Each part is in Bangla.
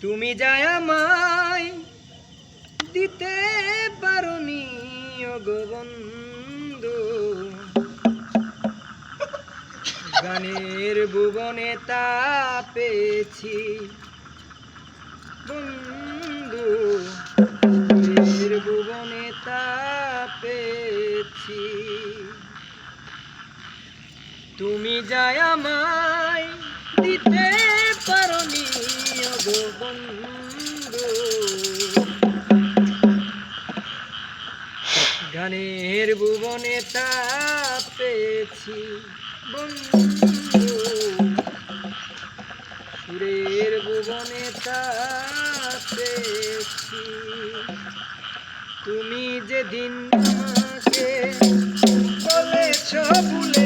তুমি যাই আমায় দিতে পারো নি বন্ধু। গানের ভুবনে তা পেয়েছি বন্ধু। গানের ভুবনে তা পেয়েছি তুমি যাই আমায় দিতে পারি গানের ভুবনে তা পেয়েছি বন্ধু। সুরের ভুবনে তা পেয়েছি তুমি যেদিন আমাকে বলেছ ভুলে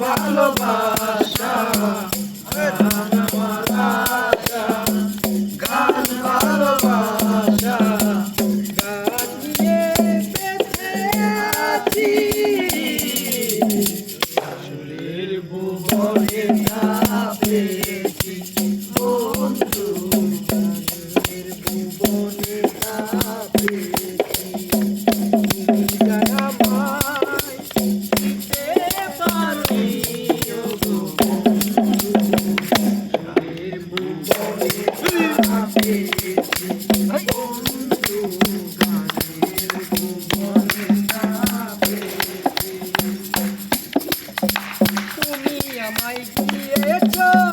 ভালোবাসা। ভালোবাসা। গান নিয়ে বেঁচে আছি। Let's go!